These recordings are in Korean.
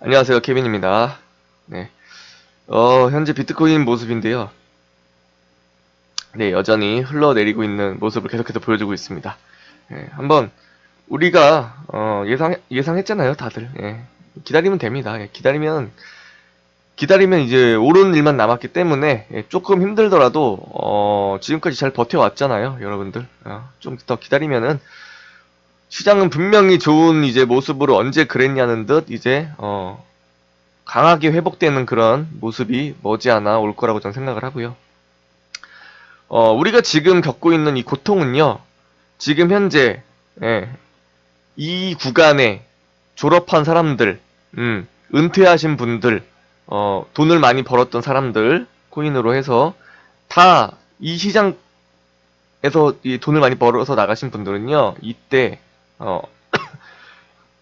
안녕하세요. 케빈입니다. 네. 어, 현재 비트코인 모습인데요. 네, 여전히 흘러내리고 있는 모습을 계속해서 보여주고 있습니다. 예, 한번 우리가 어, 예상 예상했잖아요, 다들. 예, 기다리면 됩니다. 예, 기다리면 기다리면 이제 옳은 일만 남았기 때문에 예, 조금 힘들더라도 어, 지금까지 잘 버텨왔잖아요, 여러분들. 어, 좀 더 기다리면은 시장은 분명히 좋은 이제 모습으로 언제 그랬냐는 듯 이제 어, 강하게 회복되는 그런 모습이 머지않아 올 거라고 저는 생각을 하고요. 어, 우리가 지금 겪고 있는 이 고통은요, 지금 현재, 예, 이 구간에 졸업한 사람들, 음, 은퇴하신 분들, 어, 돈을 많이 벌었던 사람들, 코인으로 해서, 다 이 시장에서 이 돈을 많이 벌어서 나가신 분들은요, 이때, 어,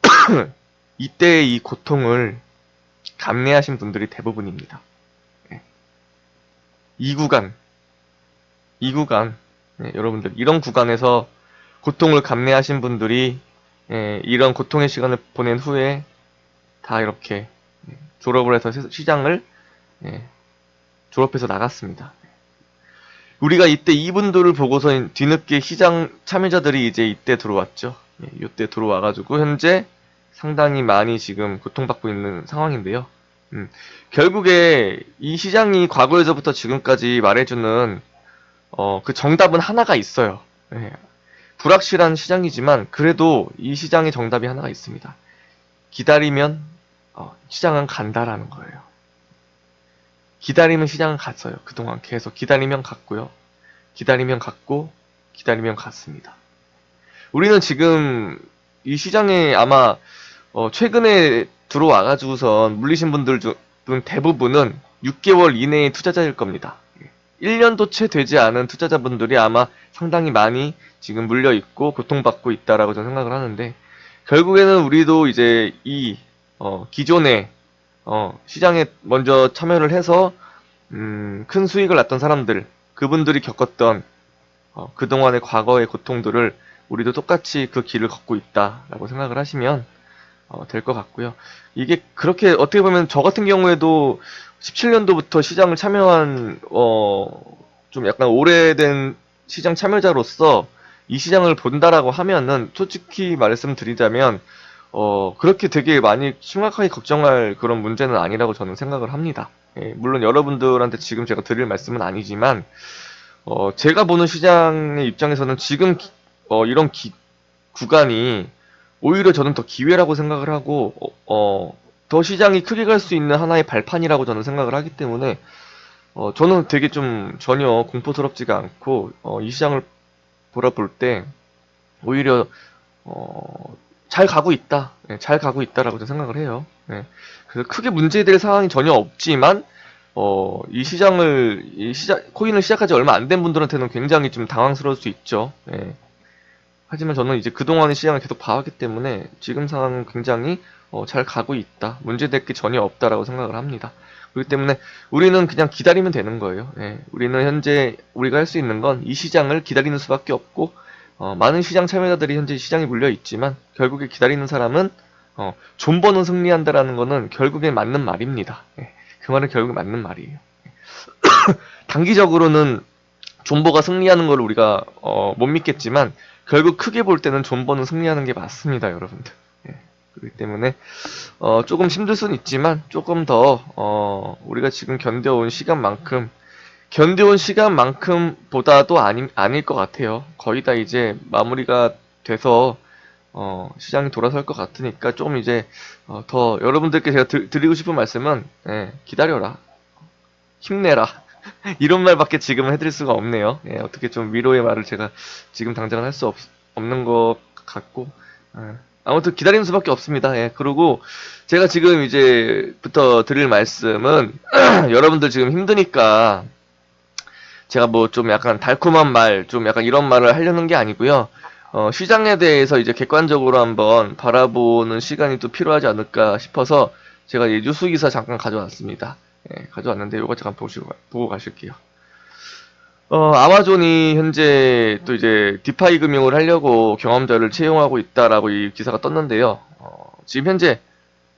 이때 이 고통을 감내하신 분들이 대부분입니다. 예. 이 구간, 이 구간, 예, 여러분들, 이런 구간에서 고통을 감내하신 분들이, 예, 이런 고통의 시간을 보낸 후에 다 이렇게 예, 졸업을 해서 시- 시장을 예, 졸업해서 나갔습니다. 우리가 이때 이분들을 보고서 뒤늦게 시장 참여자들이 이제 이때 들어왔죠. 예, 이때 들어와가지고 현재 상당히 많이 지금 고통받고 있는 상황인데요. 음, 결국에 이 시장이 과거에서부터 지금까지 말해주는 어, 그 정답은 하나가 있어요. 예, 불확실한 시장이지만 그래도 이 시장의 정답이 하나가 있습니다. 기다리면 어, 시장은 간다라는 거예요. 기다리면 시장은 갔어요. 그동안 계속 기다리면 갔고요. 기다리면 갔고 기다리면 갔습니다. 우리는 지금 이 시장에 아마 어, 최근에 들어와가지고선 물리신 분들 중 대부분은 6개월 이내의 투자자일 겁니다. 1년도 채 되지 않은 투자자분들이 아마 상당히 많이 지금 물려 있고 고통받고 있다라고 저는 생각을 하는데 결국에는 우리도 이제 이 어, 기존에 어, 시장에 먼저 참여를 해서 음, 큰 수익을 났던 사람들 그분들이 겪었던 어, 그동안의 과거의 고통들을 우리도 똑같이 그 길을 걷고 있다라고 생각을 하시면 어, 될 것 같고요. 이게 그렇게 어떻게 보면 저 같은 경우에도 17년도부터 시장을 참여한 어, 좀 약간 오래된 시장 참여자로서 이 시장을 본다라고 하면은 솔직히 말씀드리자면 어, 그렇게 되게 많이 심각하게 걱정할 그런 문제는 아니라고 저는 생각을 합니다. 예, 물론 여러분들한테 지금 제가 드릴 말씀은 아니지만 어, 제가 보는 시장의 입장에서는 지금 기- 어, 이런 기- 구간이 오히려 저는 더 기회라고 생각을 하고 어, 어, 더 시장이 크게 갈 수 있는 하나의 발판이라고 저는 생각을 하기 때문에 어, 저는 되게 좀 전혀 공포스럽지가 않고 어, 이 시장을 돌아볼 때 오히려 어, 잘 가고 있다, 예, 잘 가고 있다라고 저는 생각을 해요. 예. 그래서 크게 문제될 상황이 전혀 없지만 어, 이 시장을 이 시장 코인을 시작하지 얼마 안 된 분들한테는 굉장히 좀 당황스러울 수 있죠. 예. 하지만 저는 이제 그동안의 시장을 계속 봐왔기 때문에 지금 상황은 굉장히 어, 잘 가고 있다. 문제될 게 전혀 없다라고 생각을 합니다. 그렇기 때문에 우리는 그냥 기다리면 되는 거예요. 예, 우리는 현재 우리가 할 수 있는 건 이 시장을 기다리는 수밖에 없고 어, 많은 시장 참여자들이 현재 시장에 물려 있지만 결국에 기다리는 사람은 어, 존버는 승리한다라는 거는 결국엔 맞는 말입니다. 예, 그 말은 결국 맞는 말이에요. 단기적으로는 존버가 승리하는 걸 우리가 어, 못 믿겠지만 결국 크게 볼 때는 존버는 승리하는 게 맞습니다, 여러분들. 예, 그렇기 때문에 어, 조금 힘들 수는 있지만 조금 더 어, 우리가 지금 견뎌온 시간만큼 견뎌온 시간만큼 보다도 아니, 아닐 것 같아요. 거의 다 이제 마무리가 돼서 어, 시장이 돌아설 것 같으니까 좀 이제 어, 더 여러분들께 제가 드, 리고 싶은 말씀은 예, 기다려라, 힘내라 이런 말밖에 지금은 해드릴 수가 없네요. 예, 어떻게 좀 위로의 말을 제가 지금 당장은 할 수 없는 것 같고 예, 아무튼 기다리는 수밖에 없습니다. 예, 그리고 제가 지금 이제부터 드릴 말씀은 여러분들 지금 힘드니까 제가 뭐 좀 약간 달콤한 말, 좀 약간 이런 말을 하려는 게 아니고요. 어, 시장에 대해서 이제 객관적으로 한번 바라보는 시간이 또 필요하지 않을까 싶어서 제가 이 뉴스 기사 잠깐 가져왔습니다. 예, 가져왔는데 이거 잠깐 보시고 가- 보고 가실게요. 어, 아마존이 현재 또 이제 디파이 금융을 하려고 경험자를 채용하고 있다라고 이 기사가 떴는데요. 어, 지금 현재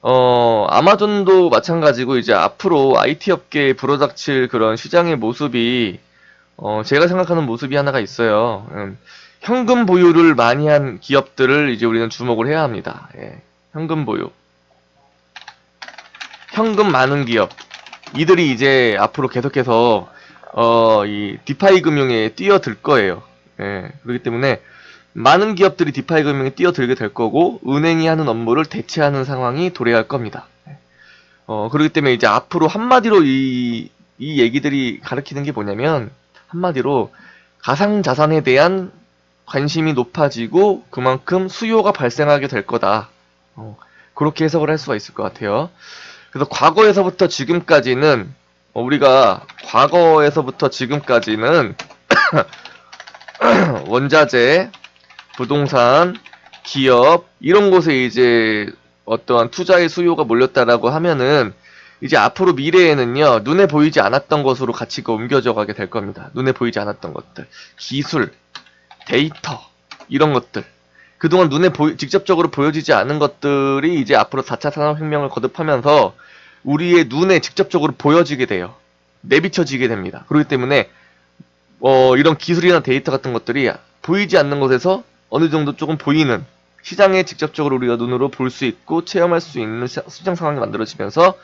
어, 아마존도 마찬가지고 이제 앞으로 IT 업계에 불어닥칠 그런 시장의 모습이 어, 제가 생각하는 모습이 하나가 있어요. 음, 현금 보유를 많이 한 기업들을 이제 우리는 주목을 해야 합니다. 예, 현금 보유. 현금 많은 기업. 이들이 이제 앞으로 계속해서 어, 이 디파이 금융에 뛰어들 거예요. 예, 그렇기 때문에 많은 기업들이 디파이 금융에 뛰어들게 될 거고 은행이 하는 업무를 대체하는 상황이 도래할 겁니다. 어, 그렇기 때문에 이제 앞으로 한마디로 이, 이 얘기들이 가리키는 게 뭐냐면 한마디로 가상 자산에 대한 관심이 높아지고 그만큼 수요가 발생하게 될 거다. 어, 그렇게 해석을 할 수가 있을 것 같아요. 그래서 과거에서부터 지금까지는 어, 우리가 과거에서부터 지금까지는 원자재, 부동산, 기업 이런 곳에 이제 어떠한 투자의 수요가 몰렸다라고 하면은 이제 앞으로 미래에는요 눈에 보이지 않았던 것으로 가치가 옮겨져 가게 될 겁니다. 눈에 보이지 않았던 것들, 기술, 데이터 이런 것들 그동안 눈에 보이, 직접적으로 보여지지 않은 것들이 이제 앞으로 4차 산업혁명을 거듭하면서 우리의 눈에 직접적으로 보여지게 돼요. 내비쳐지게 됩니다. 그렇기 때문에 어, 이런 기술이나 데이터 같은 것들이 보이지 않는 곳에서 어느 정도 조금 보이는 시장에 직접적으로 우리가 눈으로 볼 수 있고 체험할 수 있는 시- 시장 상황이 만들어지면서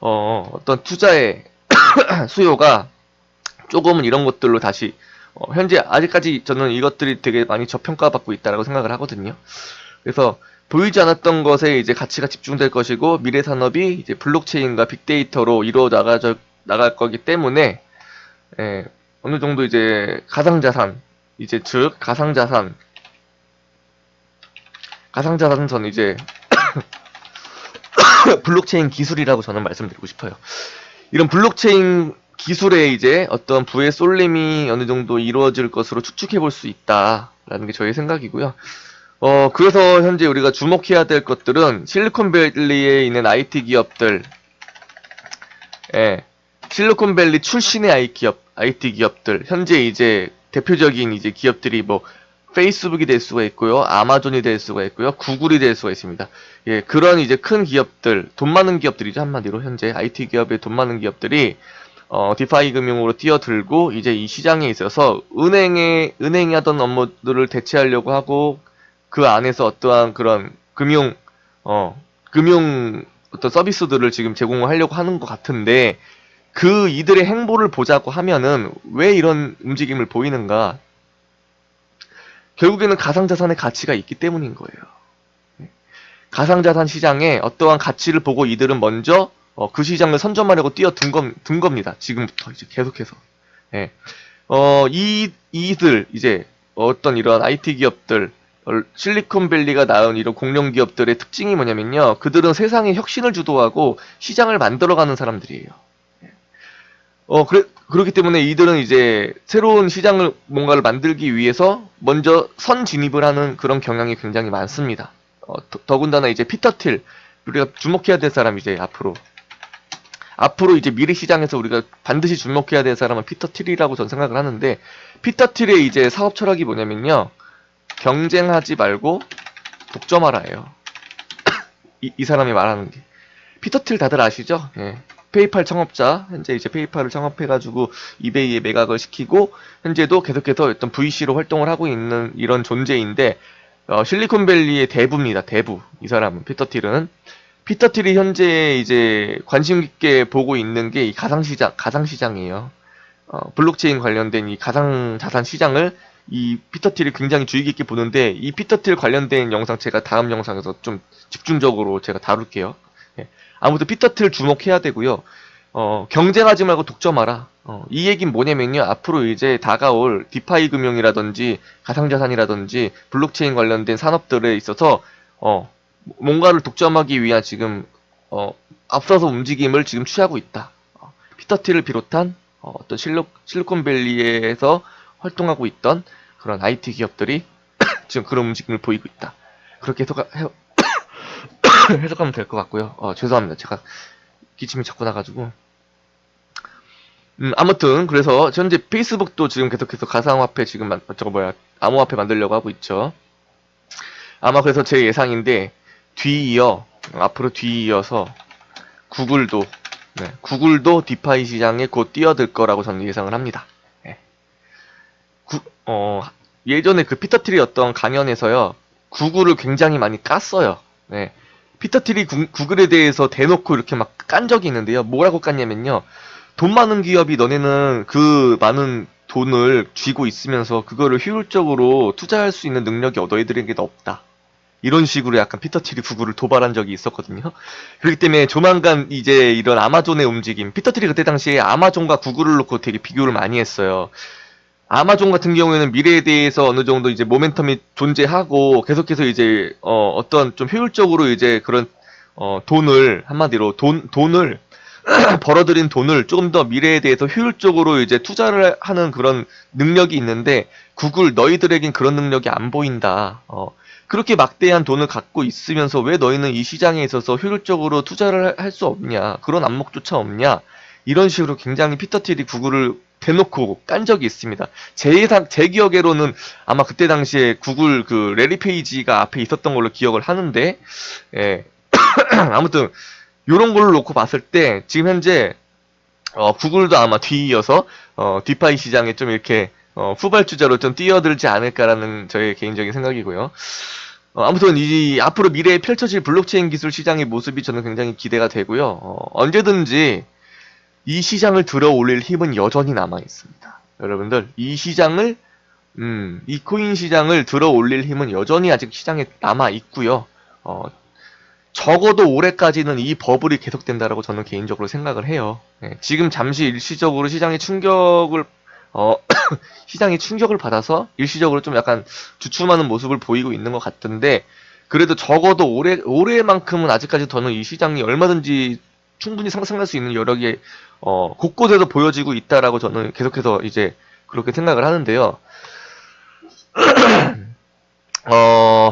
어, 어떤 투자의 수요가 조금은 이런 것들로 다시 어, 현재 아직까지 저는 이것들이 되게 많이 저평가받고 있다라고 생각을 하거든요. 그래서 보이지 않았던 것에 이제 가치가 집중될 것이고 미래 산업이 이제 블록체인과 빅데이터로 이루어 나가져 나갈 거기 때문에 예, 어느 정도 이제 가상자산 이제 즉 가상자산 가상자산은 저는 이제 블록체인 기술이라고 저는 말씀드리고 싶어요. 이런 블록체인 기술에 이제 어떤 부의 쏠림이 어느 정도 이루어질 것으로 추측해 볼 수 있다라는 게 저의 생각이고요. 어, 그래서 현재 우리가 주목해야 될 것들은 실리콘밸리에 있는 IT 기업들, 예, 실리콘밸리 출신의 IT 기업, IT 기업들, 현재 이제 대표적인 이제 기업들이 뭐 페이스북이 될 수가 있고요, 아마존이 될 수가 있고요, 구글이 될 수가 있습니다. 예, 그런 이제 큰 기업들, 돈 많은 기업들이죠 한마디로 현재 IT 기업의 돈 많은 기업들이 어, 디파이 금융으로 뛰어들고 이제 이 시장에 있어서 은행에 은행이 하던 업무들을 대체하려고 하고 그 안에서 어떠한 그런 금융 어 금융 어떤 서비스들을 지금 제공을 하려고 하는 것 같은데 그 이들의 행보를 보자고 하면은 왜 이런 움직임을 보이는가? 결국에는 가상자산의 가치가 있기 때문인 거예요. 네. 가상자산 시장에 어떠한 가치를 보고 이들은 먼저 어, 그 시장을 선점하려고 뛰어든 겁, 든 겁니다. 지금부터 이제 계속해서. 예. 어, 이, 이들, 이제, 어떤 이런 IT 기업들, 어, 실리콘밸리가 낳은 이런 공룡 기업들의 특징이 뭐냐면요. 그들은 세상에 혁신을 주도하고 시장을 만들어가는 사람들이에요. 예. 어, 그래, 그렇기 때문에 이들은 이제 새로운 시장을 뭔가를 만들기 위해서 먼저 선 진입을 하는 그런 경향이 굉장히 많습니다. 어, 더- 더군다나 이제 피터 틸, 우리가 주목해야 될 사람 이제 앞으로 앞으로 이제 미래 시장에서 우리가 반드시 주목해야 될 사람은 피터 틸이라고 저는 생각을 하는데 피터 틸의 이제 사업 철학이 뭐냐면요 경쟁하지 말고 독점하라예요. 이, 이 사람이 말하는 게 피터 틸 다들 아시죠? 예. 페이팔 창업자 현재 이제 페이팔을 창업해가지고 이베이에 매각을 시키고 현재도 계속해서 어떤 VC로 활동을 하고 있는 이런 존재인데 어, 실리콘밸리의 대부입니다. 대부 이 사람은 피터 틸은 피터 틸이 현재 이제 관심 깊게 보고 있는 게 이 가상 시장, 가상 시장이에요. 어, 블록체인 관련된 이 가상 자산 시장을 이 피터 틸이 굉장히 주의 깊게 보는데 이 피터 틸 관련된 영상 제가 다음 영상에서 좀 집중적으로 제가 다룰게요. 예. 아무튼 피터 틸 주목해야 되고요. 어, 경쟁하지 말고 독점하라. 어, 이 얘기는 뭐냐면요. 앞으로 이제 다가올 디파이 금융이라든지 가상자산이라든지 블록체인 관련된 산업들에 있어서 어, 뭔가를 독점하기 위한 지금 어, 앞서서 움직임을 지금 취하고 있다. 어, 피터티를 비롯한 어, 떤 실로, 실리콘밸리에서 활동하고 있던 그런 IT 기업들이 지금 그런 움직임을 보이고 있다. 그렇게 해석, 해, 해석하면 될 것 같고요. 어, 죄송합니다. 제가 기침이 자꾸 나가지고. 음, 아무튼 그래서 현재 페이스북도 지금 계속해서 가상화폐 지금 만, 저거 뭐야 암호화폐 만들려고 하고 있죠. 아마 그래서 제 예상인데 뒤이어 앞으로 뒤이어서 구글도 네, 구글도 디파이 시장에 곧 뛰어들 거라고 저는 예상을 합니다. 예. 구- 어, 예전에 그 피터 트리 어떤 강연에서요, 구글을 굉장히 많이 깠어요. 네. 피터 트리 구, 구글에 대해서 대놓고 이렇게 막 깐 적이 있는데요. 뭐라고 깠냐면요. 돈 많은 기업이 너네는 그 많은 돈을 쥐고 있으면서 그거를 효율적으로 투자할 수 있는 능력이 너희들에게는 없다. 이런 식으로 약간 피터 트리 구글을 도발한 적이 있었거든요. 그렇기 때문에 조만간 이제 이런 아마존의 움직임, 피터 트리 그때 당시에 아마존과 구글을 놓고 되게 비교를 많이 했어요. 아마존 같은 경우에는 미래에 대해서 어느 정도 이제 모멘텀이 존재하고 계속해서 이제 어 어떤 좀 효율적으로 이제 그런 어 돈을 한마디로 돈 돈을 벌어들인 돈을 조금 더 미래에 대해서 효율적으로 이제 투자를 하는 그런 능력이 있는데 구글 너희들에겐 그런 능력이 안 보인다. 어 그렇게 막대한 돈을 갖고 있으면서 왜 너희는 이 시장에 있어서 효율적으로 투자를 할 수 없냐? 그런 안목조차 없냐? 이런 식으로 굉장히 피터 틸이 구글을 대놓고 깐 적이 있습니다. 제 기억에로는 아마 그때 당시에 구글 그 레리 페이지가 앞에 있었던 걸로 기억을 하는데, 예. 아무튼, 요런 걸로 놓고 봤을 때, 지금 현재, 어, 구글도 아마 뒤이어서, 어, 디파이 시장에 좀 이렇게, 어, 후발주자로 좀 뛰어들지 않을까라는 저의 개인적인 생각이고요. 어, 아무튼 이 앞으로 미래에 펼쳐질 블록체인 기술 시장의 모습이 저는 굉장히 기대가 되고요. 어, 언제든지 이 시장을 들어 올릴 힘은 여전히 남아 있습니다. 여러분들 이 시장을 음, 이 코인 시장을 들어 올릴 힘은 여전히 아직 시장에 남아 있고요. 어, 적어도 올해까지는 이 버블이 계속된다라고 저는 개인적으로 생각을 해요. 예, 지금 잠시 일시적으로 시장의 충격을 어, 시장이 충격을 받아서 일시적으로 좀 약간 주춤하는 모습을 보이고 있는 것 같던데 그래도 적어도 올해 올해만큼은 아직까지 저는 이 시장이 얼마든지 충분히 상승할 수 있는 여력이 어, 곳곳에서 보여지고 있다라고 저는 계속해서 이제 그렇게 생각을 하는데요. 어,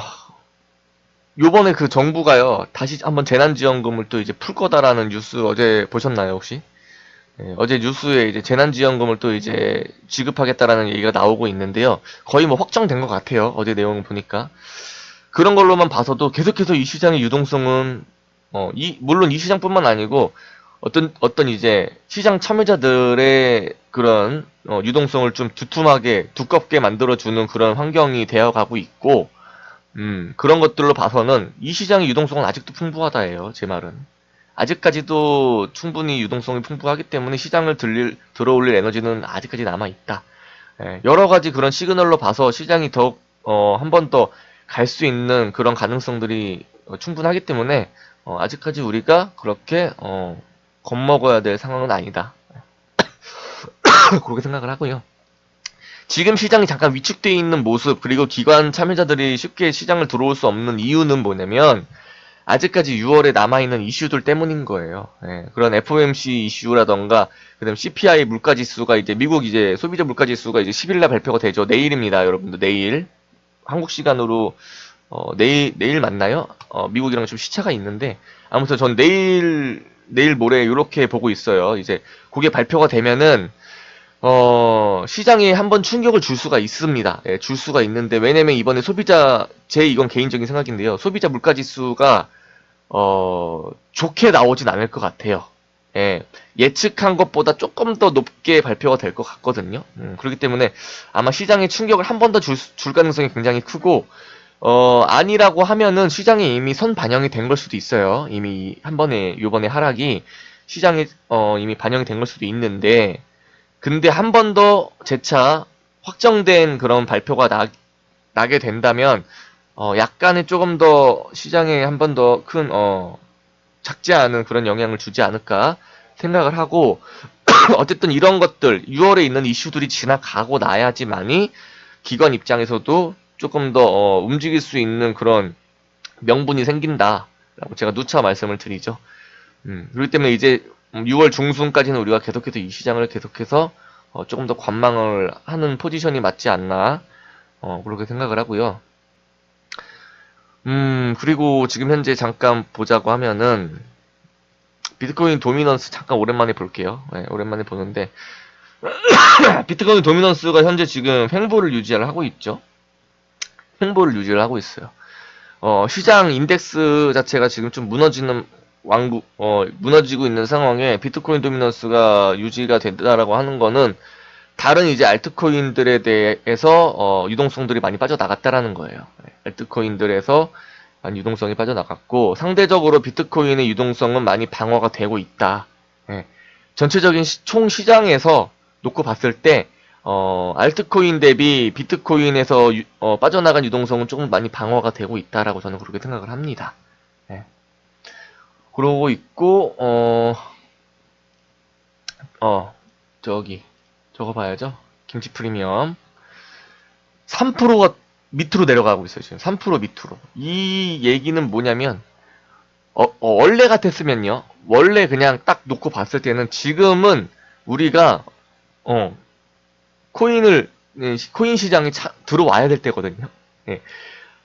요번에 그 정부가요, 다시 한번 재난지원금을 또 이제 풀 거다라는 뉴스 어제 보셨나요, 혹시? 예, 어제 뉴스에 이제 재난지원금을 또 이제 지급하겠다라는 얘기가 나오고 있는데요. 거의 뭐 확정된 것 같아요. 어제 내용을 보니까. 그런 걸로만 봐서도 계속해서 이 시장의 유동성은, 어, 이, 물론 이 시장뿐만 아니고, 어떤, 어떤 이제 시장 참여자들의 그런, 어, 유동성을 좀 두툼하게, 두껍게 만들어주는 그런 환경이 되어 가고 있고, 음, 그런 것들로 봐서는 이 시장의 유동성은 아직도 풍부하다예요. 제 말은. 아직까지도 충분히 유동성이 풍부하기 때문에 시장을 들릴, 들어올릴 에너지는 아직까지 남아있다. 예, 여러 가지 그런 시그널로 봐서 시장이 더욱, 어, 한 번 더 갈 수 있는 그런 가능성들이 어, 충분하기 때문에, 어, 아직까지 우리가 그렇게, 어, 겁먹어야 될 상황은 아니다. 그렇게 생각을 하고요. 지금 시장이 잠깐 위축되어 있는 모습, 그리고 기관 참여자들이 쉽게 시장을 들어올 수 없는 이유는 뭐냐면, 아직까지 6월에 남아있는 이슈들 때문인 거예요. 예, 그런 FOMC 이슈라던가, 그 다음 CPI 물가지수가 이제, 미국 이제 소비자 물가지수가 이제 10일날 발표가 되죠. 내일입니다, 여러분들. 내일. 한국 시간으로, 어, 내일, 내일 맞나요? 어, 미국이랑 좀 시차가 있는데, 아무튼 전 내일, 내일 모레 이렇게 보고 있어요. 이제, 그게 발표가 되면은, 어, 시장에 한번 충격을 줄 수가 있습니다. 예, 줄 수가 있는데, 왜냐면 이번에 소비자, 제 이건 개인적인 생각인데요. 소비자 물가지수가, 어, 좋게 나오진 않을 것 같아요. 예, 예측한 것보다 조금 더 높게 발표가 될 것 같거든요. 음, 그렇기 때문에 아마 시장에 충격을 한 번 더 줄 줄 가능성이 굉장히 크고, 어, 아니라고 하면은 시장에 이미 선 반영이 된 걸 수도 있어요. 이미 한 번에, 요번에 하락이 시장에, 어, 이미 반영이 된 걸 수도 있는데, 근데 한 번 더 재차 확정된 그런 발표가 나, 나게 된다면, 어, 약간의 조금 더 시장에 한 번 더 큰, 어, 작지 않은 그런 영향을 주지 않을까 생각을 하고, 어쨌든 이런 것들, 6월에 있는 이슈들이 지나가고 나야지만이 기관 입장에서도 조금 더, 어, 움직일 수 있는 그런 명분이 생긴다라고 제가 누차 말씀을 드리죠. 음, 그렇기 때문에 이제 6월 중순까지는 우리가 계속해서 이 시장을 계속해서 어, 조금 더 관망을 하는 포지션이 맞지 않나 어, 그렇게 생각을 하고요. 음, 그리고 지금 현재 잠깐 보자고 하면은, 비트코인 도미넌스 잠깐 오랜만에 볼게요. 네, 오랜만에 보는데, 비트코인 도미넌스가 현재 지금 횡보를 유지를 하고 있죠. 횡보를 유지를 하고 있어요. 어, 시장 인덱스 자체가 지금 좀 무너지는 왕국, 어, 무너지고 있는 상황에 비트코인 도미넌스가 유지가 된다라고 하는 거는 다른 이제 알트코인들에 대해서 어, 유동성들이 많이 빠져나갔다라는 거예요. 네, 알트코인들에서 유동성이 빠져나갔고 상대적으로 비트코인의 유동성은 많이 방어가 되고 있다. 예. 전체적인 시- 총 시장에서 놓고 봤을 때 어, 알트코인 대비 비트코인에서 유- 어, 빠져나간 유동성은 조금 많이 방어가 되고 있다라고 저는 그렇게 생각을 합니다. 예. 그러고 있고 어, 어 저기 저거 봐야죠. 김치 프리미엄 3%가 밑으로 내려가고 있어요. 지금 3% 밑으로. 이 얘기는 뭐냐면 어, 어, 원래 같았으면요. 원래 그냥 딱 놓고 봤을 때는 지금은 우리가 어 코인을 예, 시- 코인 시장에 차- 들어와야 될 때거든요. 예.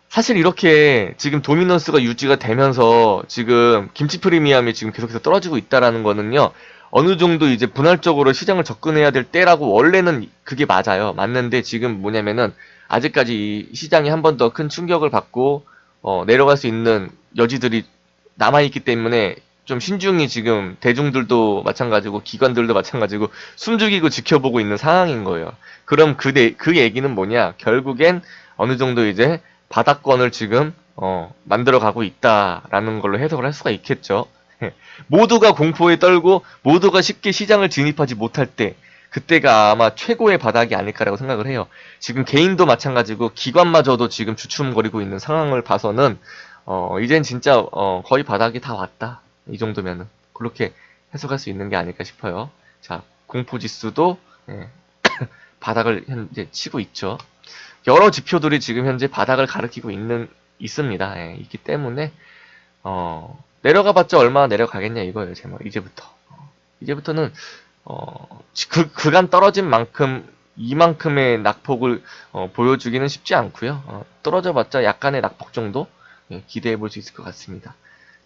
사실 이렇게 지금 도미넌스가 유지가 되면서 지금 김치 프리미엄이 지금 계속해서 떨어지고 있다라는 거는요. 어느 정도 이제 분할적으로 시장을 접근해야 될 때라고 원래는 그게 맞아요. 맞는데 지금 뭐냐면은 아직까지 이 시장이 한 번 더 큰 충격을 받고 어, 내려갈 수 있는 여지들이 남아있기 때문에 좀 신중히 지금 대중들도 마찬가지고 기관들도 마찬가지고 숨죽이고 지켜보고 있는 상황인 거예요. 그럼 그, 내- 그 얘기는 뭐냐? 결국엔 어느 정도 이제 바닥권을 지금 어, 만들어 가고 있다라는 걸로 해석을 할 수가 있겠죠. 모두가 공포에 떨고 모두가 쉽게 시장을 진입하지 못할 때 그때가 아마 최고의 바닥이 아닐까라고 생각을 해요. 지금 개인도 마찬가지고 기관마저도 지금 주춤거리고 있는 상황을 봐서는 어 이젠 진짜 어 거의 바닥이 다 왔다 이 정도면은 그렇게 해석할 수 있는 게 아닐까 싶어요. 자 공포 지수도 예, 바닥을 현재 치고 있죠. 여러 지표들이 지금 현재 바닥을 가리키고 있는 있습니다. 예, 있기 때문에 어 내려가봤자 얼마나 내려가겠냐 이거예요 제 말. 이제부터 어, 이제부터는 어, 그, 그간 떨어진 만큼 이만큼의 낙폭을 어, 보여주기는 쉽지 않고요. 어, 떨어져봤자 약간의 낙폭 정도 예, 기대해 볼 수 있을 것 같습니다.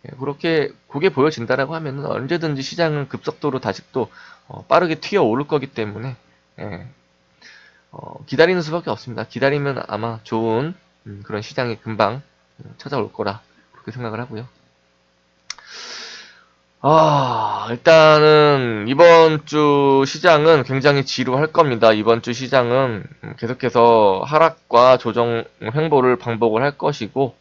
예, 그렇게 그게 보여진다라고 하면은 언제든지 시장은 급속도로 다시 또 어, 빠르게 튀어 오를 거기 때문에 예, 어, 기다리는 수밖에 없습니다. 기다리면 아마 좋은 음, 그런 시장이 금방 음, 찾아올 거라 그렇게 생각을 하고요. 아, 일단은 이번 주 시장은 굉장히 지루할 겁니다. 이번 주 시장은 음, 계속해서 하락과 조정 횡보를 반복을 할 것이고,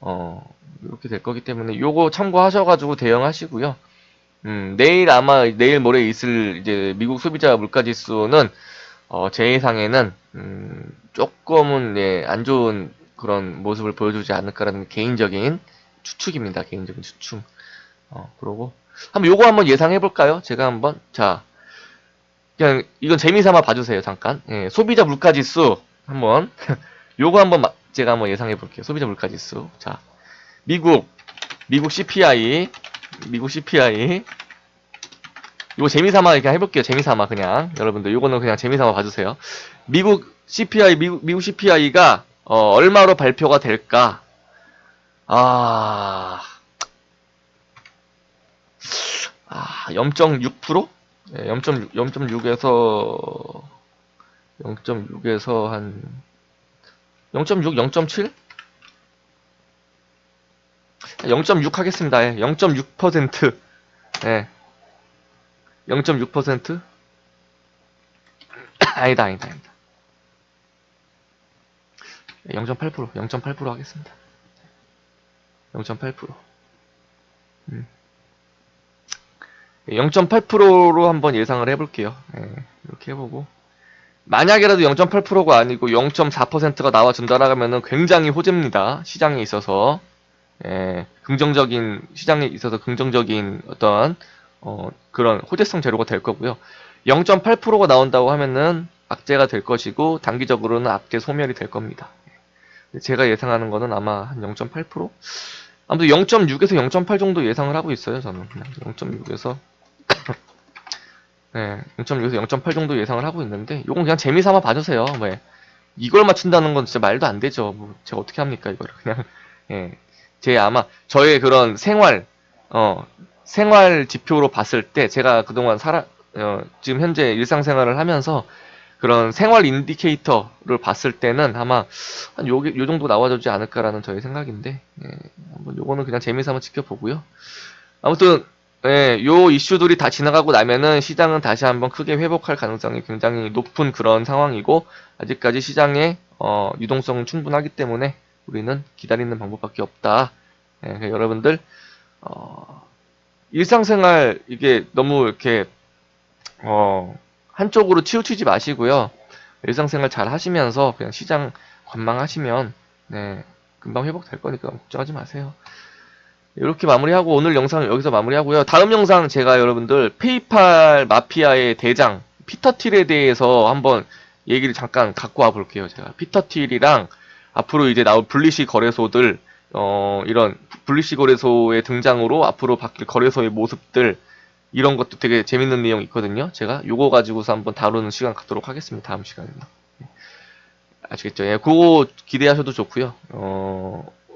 어, 이렇게 될 거기 때문에 요거 참고하셔가지고 대응하시고요. 음, 내일 아마 내일 모레 있을 이제 미국 소비자 물가 지수는 어, 제 예상에는 음, 조금은 예, 안 좋은 그런 모습을 보여주지 않을까라는 개인적인 추측입니다. 개인적인 추측. 어, 그러고 한번 요거 한번 예상해 볼까요? 제가 한번 자 그냥 이건 재미삼아 봐주세요. 잠깐 예, 소비자 물가 지수 한번 요거 한번 마- 제가 한번 예상해 볼게요. 소비자 물가 지수 자 미국 미국 CPI 미국 CPI 이거 재미삼아 그냥 해볼게요. 재미삼아 그냥 여러분들 요거는 그냥 재미삼아 봐주세요. 미국 CPI 미국, 미국 CPI가 어, 얼마로 발표가 될까? 아, 아 0.6%? 네, 0.6, 0.6에서 0.6에서 한 0.6, 0.7? 0.6 하겠습니다. 예, 0.6%. 예. 0.6%? 아니다, 아니다, 아니다. 0.8%, 0.8% 하겠습니다. 0.8%. 음. 0.8%로 한번 예상을 해볼게요. 예, 이렇게 해보고. 만약에라도 0.8%가 아니고 0.4%가 나와준다라 하면은 굉장히 호재입니다. 시장에 있어서. 예, 긍정적인, 시장에 있어서 긍정적인 어떤, 어, 그런 호재성 재료가 될 거고요. 0.8%가 나온다고 하면은 악재가 될 것이고, 단기적으로는 악재 소멸이 될 겁니다. 제가 예상하는 거는 아마 한 0.8%? 아무튼 0.6에서 0.8 정도 예상을 하고 있어요, 저는. 그냥 0.6에서. 네, 0.6에서 0.8 정도 예상을 하고 있는데, 요건 그냥 재미삼아 봐주세요. 왜. 이걸 맞춘다는 건 진짜 말도 안 되죠. 뭐, 제가 어떻게 합니까, 이거를. 그냥, 예. 제 아마, 저의 그런 생활, 어, 생활 지표로 봤을 때, 제가 그동안 살아, 어, 지금 현재 일상생활을 하면서, 그런 생활 인디케이터를 봤을 때는 아마 한 요, 요 정도 나와주지 않을까라는 저의 생각인데, 예, 한번 요거는 그냥 재미삼아 지켜보고요. 아무튼, 예, 요 이슈들이 다 지나가고 나면은 시장은 다시 한번 크게 회복할 가능성이 굉장히 높은 그런 상황이고, 아직까지 시장의, 어, 유동성은 충분하기 때문에 우리는 기다리는 방법밖에 없다. 예, 그러니까 여러분들, 어, 일상생활, 이게 너무 이렇게, 어, 한쪽으로 치우치지 마시고요. 일상생활 잘 하시면서 그냥 시장 관망하시면 네 금방 회복될 거니까 걱정하지 마세요. 이렇게 마무리하고 오늘 영상을 여기서 마무리하고요. 다음 영상 제가 여러분들 페이팔 마피아의 대장 피터 틸에 대해서 한번 얘기를 잠깐 갖고 와 볼게요. 제가 피터 틸이랑 앞으로 이제 나올 분리시 거래소들 어 이런 분리시 거래소의 등장으로 앞으로 바뀔 거래소의 모습들 이런 것도 되게 재밌는 내용 있거든요. 제가 요거 가지고서 한번 다루는 시간 갖도록 하겠습니다. 다음 시간에는. 아시겠죠? 예, 그거 기대하셔도 좋고요. 어,